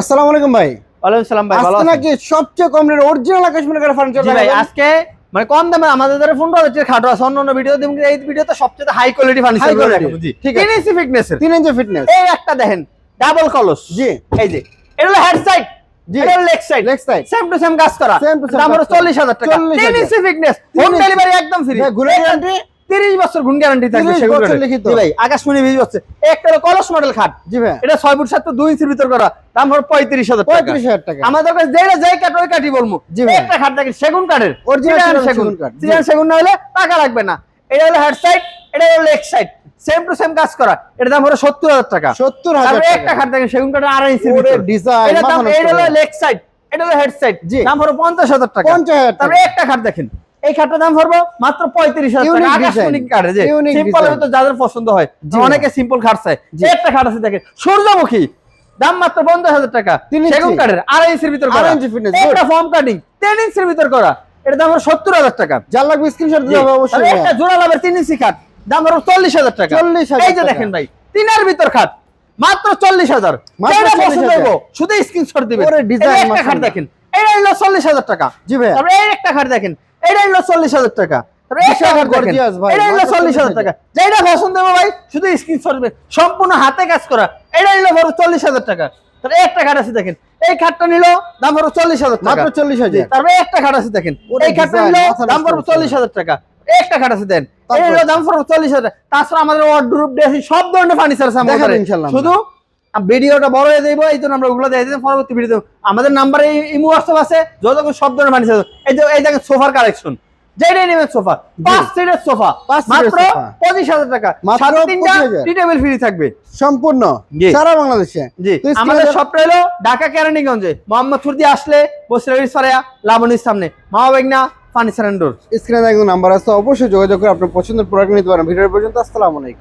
আসসালামু আলাইকুম ভাই। ওয়ালাইকুম সালাম ভাই ভালো আছেন? নাকি সবচেয়ে কম রেট অরিজিনাল আকাশ মনে ফার্নিচার ভাই আজকে মানে কম দামে আমাদের দ্বারা পনেরো হাজার খাটো আছে অন্য অন্য ভিডিও দিন এই ভিডিওতে সবচেয়ে হাই কোয়ালিটি ফার্নিচার quality, ঠিক আছে। তিন ইঞ্চি ফিটনেসের তিন ইঞ্চি ফিটনেস এই একটা দেখেন ডাবল কলস জি। এই যে এটা হলো হেড সাইড জি। এটা হলো leg side leg side same to same কাজ করা। Same to same দাম হলো কাজ করা। চল্লিশ হাজার টাকা। 40,000 তিন ইঞ্চি ফিটনেস হোম ডেলিভারি একদম ফ্রি ঘুরে গ্যারান্টি তিরিশ বছর গুণ গ্যারান্টি থাকবে সেগুলো বছর লিখিত। ভাই আকাশমণি বিজ হচ্ছে একটা কলস মডেল খাট। জি ভাই। এটা ছয় ফুট সাত ফুট দুই ইঞ্চির ভিতর করা। দাম হলো পঁয়ত্রিশ হাজার টাকা। পঁয়ত্রিশ হাজার টাকা। আমাদের কাছে যেটা যাই কাঠ ওই জি ভাই। একটা খাট দেখেন সেগুন কাঠের। Chilean সেগুন কাঠ। Chilean সেগুন না হলে টাকা লাগবে না। এটা হলো হেড সাইড এটা হলো leg side same to same কাজ করা। এটার দাম হলো সত্তর হাজার টাকা। সত্তর হাজার তারপরে একটা খাট দেখেন সেগুন কাঠের আড়াই ইঞ্চির ভিতর। ডিজাইন এটার দাম এটা হলো লেগ সাইড এটা হলো হেড সাইড জি। দাম হলো পঞ্চাশ হাজার টাকা। পঞ্চাশ হাজার তারপরে একটা খাট দেখেন। এই খাটটার দাম পড়ব মাত্র পঁয়ত্রিশ হাজার। তো যাদের পছন্দ হয়। অনেকে সিম্পল খাট চায়। একটা খাট আছে দেখেন। সূর্যমুখী দাম মাত্র পঞ্চাশ হাজার টাকা। তিন সেগুন কাঠের আড়াই ইঞ্চির ভিতর আড়াই ইঞ্চি একটা ফর্ম কাটিং টেন ইঞ্চির ভিতর করা। এটা দাম সত্তর হাজার টাকা। যার লাগবে স্ক্রিনশট জি। দিতে হবে অবশ্যই। একটা জোড়া লাভের তিন ইঞ্চি খাট দাম হলো চল্লিশ হাজার টাকা। 40,000 এই যে দেখেন ভাই তিনের ভিতর খাট মাত্র চল্লিশ হাজার। মাত্র যেটা 40,000 শুধু স্ক্রিনশট দিবেন। খাট দেখেন। এটা হলো চল্লিশ হাজার টাকা। জি ভাই একটা খাট দেখেন। এটা হলো চল্লিশ হাজার টাকা। একটা খাট দেখেন gorgeous ভাই, এটা হলো মাত্র চল্লিশ হাজার 40,000 টাকা। যেটা পছন্দ হবে ভাই শুধু স্ক্রিনশট সম্পূর্ণ হাতে কাজ করা। এটা বড় চল্লিশ হাজার টাকা। তারপরে একটা খাট আছে দেখেন। এই খাটটা নিল দাম হলো চল্লিশ হাজার মাত্র চল্লিশ হাজার। তারপরে একটা খাট আছে দেখেন। এই খাটটা নিল দাম পড়বে চল্লিশ হাজার টাকা। একটা খাট আছে দেন। এই দাম পড়বে চল্লিশ হাজার তাছাড়া আমাদের ওয়ার্ডরোব ড্রেসিং সব ধরনের ফার্নিচার আছে। শুধু ভিডিওটা বড় হয়ে যাইবো এই জন্য আমরা ওগুলো দিই পরবর্তী ভিডিও আমাদের নাম্বারে ইমো হোয়াটসঅ্যাপ আছে যত সব ধরনের ফার্নিচার আছে। এই যে এই দেখেন সোফার কালেকশন যেটাই নেবেন সোফা পাঁচ সিটের সোফা মাত্র পঁচিশ হাজার টাকা। মাত্র সাড়ে তিনটা 25,000 টি টেবিল ফ্রি থাকবে। সম্পূর্ণ সারা বাংলাদেশে। জি। তো screen আমাদের এ- শপটা হলো ঢাকা কেরানীগঞ্জে। মোহাম্মদপুর দিয়ে আসলে বসিরারি সরাইয়া লাবণীর সামনে। মামা বেগনা ফার্নিচার অ্যান্ড স্ক্রিনে একদম নাম্বার আছে অবশ্যই যোগাযোগ করে আপনার পছন্দের প্রোডাক্ট নিতে পারেন। ভিডিও পর্যন্ত আসসালামু আলাইকুম।